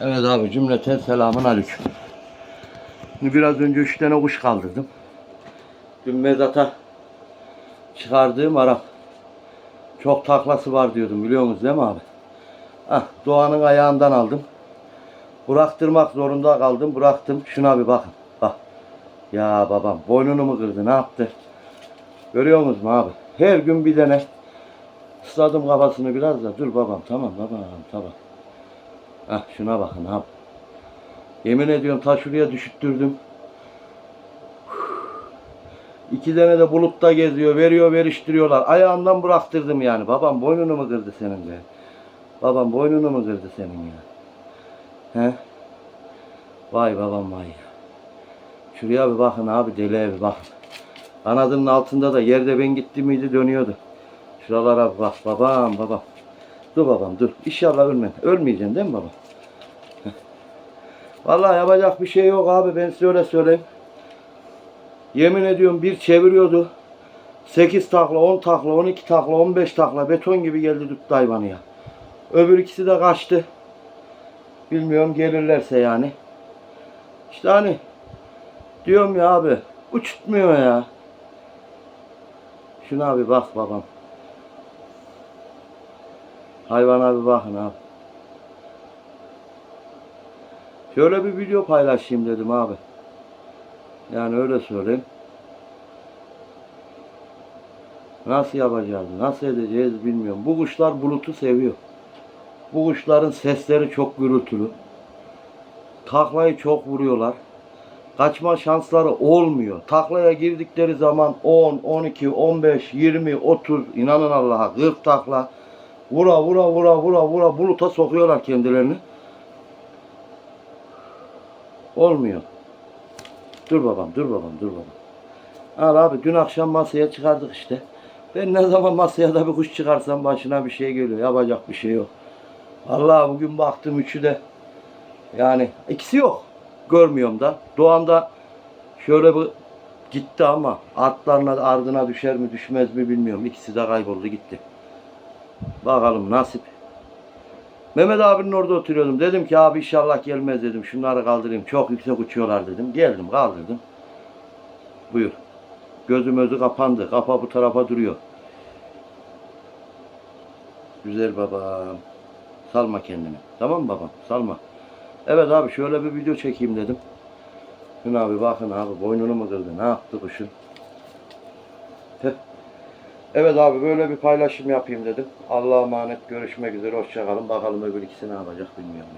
Evet abi cümleten selamun aleyküm. Biraz önce üç tane kuş kaldırdım. Dün mezata çıkardığım Arap. Çok taklası var diyordum biliyor musunuz değil mi abi? Ah Doğan'ın ayağından aldım. Bıraktırmak zorunda kaldım. Bıraktım. Şuna bir bakın. Bak. Ya babam boynunu mu kırdı ne yaptı? Görüyor musunuz mu abi? Her gün bir tane ısladım kafasını biraz da. Dur babam tamam babam tamam. Ah şuna bakın abi. Yemin ediyorum ta şuraya düşüttürdüm. İki tane de bulutta geziyor, veriyor, veriştiriyorlar. Ayağından bıraktırdım yani. Babam boynunu mu kırdı senin be? Babam boynunu mu kırdı senin ya? He? Vay babam vay. Şuraya bir bakın abi deliye bir bakın. Kanadının altında da yerde ben gitti miydi dönüyordu. Şuralara bak babam babam. Dur babam dur. İnşallah ölme. Ölmeyeceksin değil mi baba? Vallahi yapacak bir şey yok abi ben size öyle söyleyeyim. Yemin ediyorum bir çeviriyordu. 8 takla, 10 takla, 12 takla, 15 takla beton gibi geldi tuttu hayvanı ya. Öbür ikisi de kaçtı. Bilmiyorum gelirlerse yani. İşte hani diyorum ya abi uçutmuyor ya. Şuna bir bak babam. Hayvana bir bakın abi. Şöyle bir video paylaşayım dedim abi. Yani öyle söyleyeyim. Nasıl yapacağız, nasıl edeceğiz bilmiyorum. Bu kuşlar bulutu seviyor. Bu kuşların sesleri çok gürültülü. Taklayı çok vuruyorlar. Kaçma şansları olmuyor. Taklaya girdikleri zaman 10, 12, 15, 20, 30 inanın Allah'a 40 takla vura vura vura vura vura buluta sokuyorlar kendilerini. Olmuyor. Dur babam, dur babam, dur babam. Al abi dün akşam masaya çıkardık işte. Ben ne zaman masaya da bir kuş çıkarsam başına bir şey geliyor. Yapacak bir şey yok. Allah bugün baktım üçü de yani ikisi yok. Görmüyorum da. Doğan'da şöyle bir gitti ama artlarına ardına düşer mi düşmez mi bilmiyorum. İkisi de kayboldu gitti. Bakalım nasip. Mehmet abinin orada oturuyordum. Dedim ki abi inşallah gelmez dedim. Şunları kaldırayım. Çok yüksek uçuyorlar dedim. Geldim kaldırdım. Buyur. Gözüm özü kapandı. Kafa bu tarafa duruyor. Güzel babam. Salma kendini. Tamam mı babam? Salma. Evet abi şöyle bir video çekeyim dedim. Şuna abi bakın abi boynunu mu kırdı? Ne yaptı kuşun? Heh. Evet abi böyle bir paylaşım yapayım dedim. Allah'a emanet görüşmek üzere. Hoşçakalın. Bakalım öbür ikisi ne yapacak bilmiyorum.